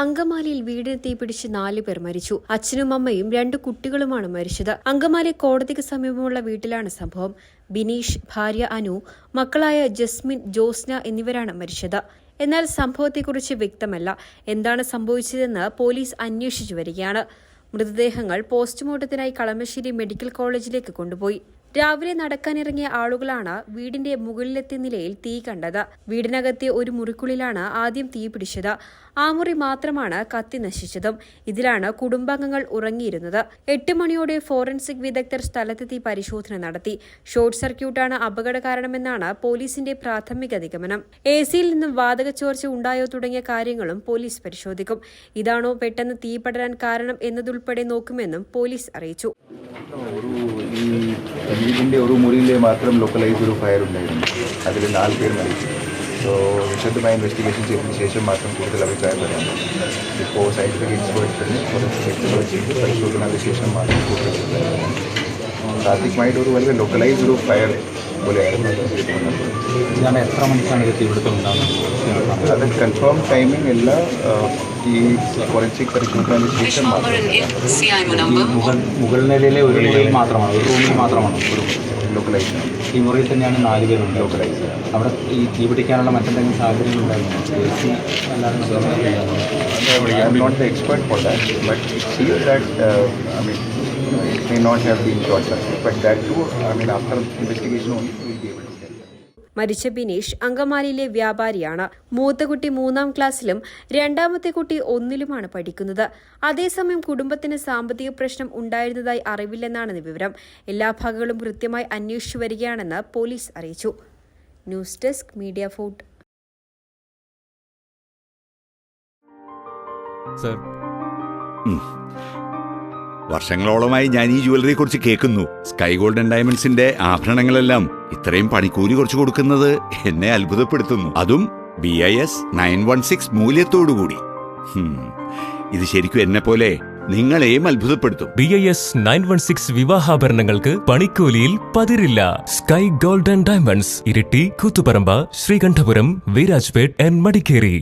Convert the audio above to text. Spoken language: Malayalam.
അങ്കമാലിയിൽ വീടിന് തീപിടിച്ച് നാല് പേർ മരിച്ചു. അച്ഛനും അമ്മയും രണ്ട് കുട്ടികളുമാണ് മരിച്ചത്. അങ്കമാലി കോടതിക്ക് സമീപമുള്ള വീട്ടിലാണ് സംഭവം. ബിനീഷ് ഭാര്യ അനു മക്കളായ ജസ്മിൻ ജോസ്ന എന്നിവരാണ് മരിച്ചത്. എന്നാൽ സംഭവത്തെക്കുറിച്ച് വ്യക്തമല്ല. എന്താണ് സംഭവിച്ചതെന്ന് പോലീസ് അന്വേഷിച്ചു വരികയാണ്. മൃതദേഹങ്ങൾ പോസ്റ്റ്മോർട്ടത്തിനായി കളമശ്ശേരി മെഡിക്കൽ കോളേജിലേക്ക് കൊണ്ടുപോയി. രാവിലെ നടക്കാനിറങ്ങിയ ആളുകളാണ് വീടിന്റെ മുകളിലെത്തിയ നിലയിൽ തീ കണ്ടത്. വീടിനകത്തെ ഒരു മുറിക്കുള്ളിലാണ് ആദ്യം തീ പിടിച്ചത്. ആ മുറി മാത്രമാണ് കത്തി നശിച്ചതും. ഇതിലാണ് കുടുംബാംഗങ്ങൾ ഉറങ്ങിയിരുന്നത്. എട്ട് മണിയോടെ ഫോറൻസിക് വിദഗ്ധർ സ്ഥലത്തെത്തി പരിശോധന നടത്തി. ഷോർട്ട് സർക്യൂട്ടാണ് അപകട കാരണമെന്നാണ് പോലീസിന്റെ പ്രാഥമിക നിഗമനം. എ സിയിൽ നിന്നും വാതക ചോർച്ച ഉണ്ടായോ തുടങ്ങിയ കാര്യങ്ങളും പോലീസ് പരിശോധിക്കും. ഇതാണോ പെട്ടെന്ന് തീ പടരാൻ കാരണം എന്നതുൾപ്പെടെ നോക്കുമെന്നും പോലീസ് അറിയിച്ചു. വീടിന്റെ ഒരു മുറിയിലെ മാത്രം ലോക്കലൈസ് ഒരു ഫയർ ഉണ്ടായിരുന്നു. അതിൽ നാല് പേർ മരിച്ചു. സോ വിശദമായ ഇൻവെസ്റ്റിഗേഷൻ ചെയ്തതിന് ശേഷം മാത്രം കൂടുതൽ അഭിപ്രായം പറ്റും. ഇപ്പോൾ സയന്റിഫിക് എക്സ്പേർട്സിന് കുറച്ച് ചെക്കുകൾ ചെയ്ത് പരിശോധനയ്ക്ക് ശേഷം മാത്രം കൂടുതൽ അഭിപ്രായം പ്രാഥമികമായിട്ട് ഒരു വളരെ ലോക്കലൈസ് ഒരു ഫയർ പോലെയായിരുന്നു ഇതാണ് എത്ര മണിക്കാണ് ഇത് തീപിടുത്തം ഉണ്ടാകുന്നത് അത് കൺഫേം ടൈമിംഗ് എല്ലാ ഈ ഫോറൻസിക് പരിശോധനയ്ക്ക് ശേഷം മുഗൾ ഈ മുകൾ മുകൾ നിലയിലെ ഒരു മുറിയിൽ മാത്രമാണ് ഒരു റൂമിൽ മാത്രമാണ്. ഒരു ലോക്കലൈസ് ഈ മുറിയിൽ തന്നെയാണ് നാല് പേരുണ്ട് അവിടെ ഈ തീ പിടിക്കാനുള്ള മറ്റെന്തെങ്കിലും സാഹചര്യങ്ങൾ ഉണ്ടായിരുന്നു? എ സി അല്ലാതെ but for that, but it seems that, I mean, it may not have been short circuit, but that too, I mean, after investigation only, we'll be able to tell. മരിച്ച ബിനീഷ് അങ്കമാലിയിലെ വ്യാപാരിയാണ്. മൂത്ത കുട്ടി മൂന്നാം ക്ലാസ്സിലും രണ്ടാമത്തെ കുട്ടി ഒന്നിലുമാണ് പഠിക്കുന്നത്. അതേസമയം കുടുംബത്തിന് സാമ്പത്തിക പ്രശ്നം ഉണ്ടായിരുന്നതായി അറിവില്ലെന്നാണ് വിവരം. എല്ലാ ഭാഗങ്ങളും കൃത്യമായി അന്വേഷിച്ചു വരികയാണെന്ന് പോലീസ് അറിയിച്ചു. News desk media fort. Sir. വർഷങ്ങളോളമായി ഞാൻ ഈ ജുവലറിയെ കുറിച്ച് കേൾക്കുന്നു. സ്കൈ ഗോൾഡൻ ഡയമണ്ട്സിന്റെ ആഭരണങ്ങളെല്ലാം ഇത്രയും പണിക്കൂലി കുറച്ച് കൊടുക്കുന്നത് എന്നെ അത്ഭുതപ്പെടുത്തുന്നു. അതും B I S nine one six മൂല്യത്തോടുകൂടി. ഇത് ശരിക്കും എന്നെ പോലെ നിങ്ങളെയും അത്ഭുതപ്പെടുത്തും. B I S nine one six വിവാഹാഭരണങ്ങൾക്ക് പണിക്കൂലിയിൽ പതിരില്ല. Sky Golden Diamonds Iritty Koothuparamba Sreekandapuram Virajpet and Madikeri.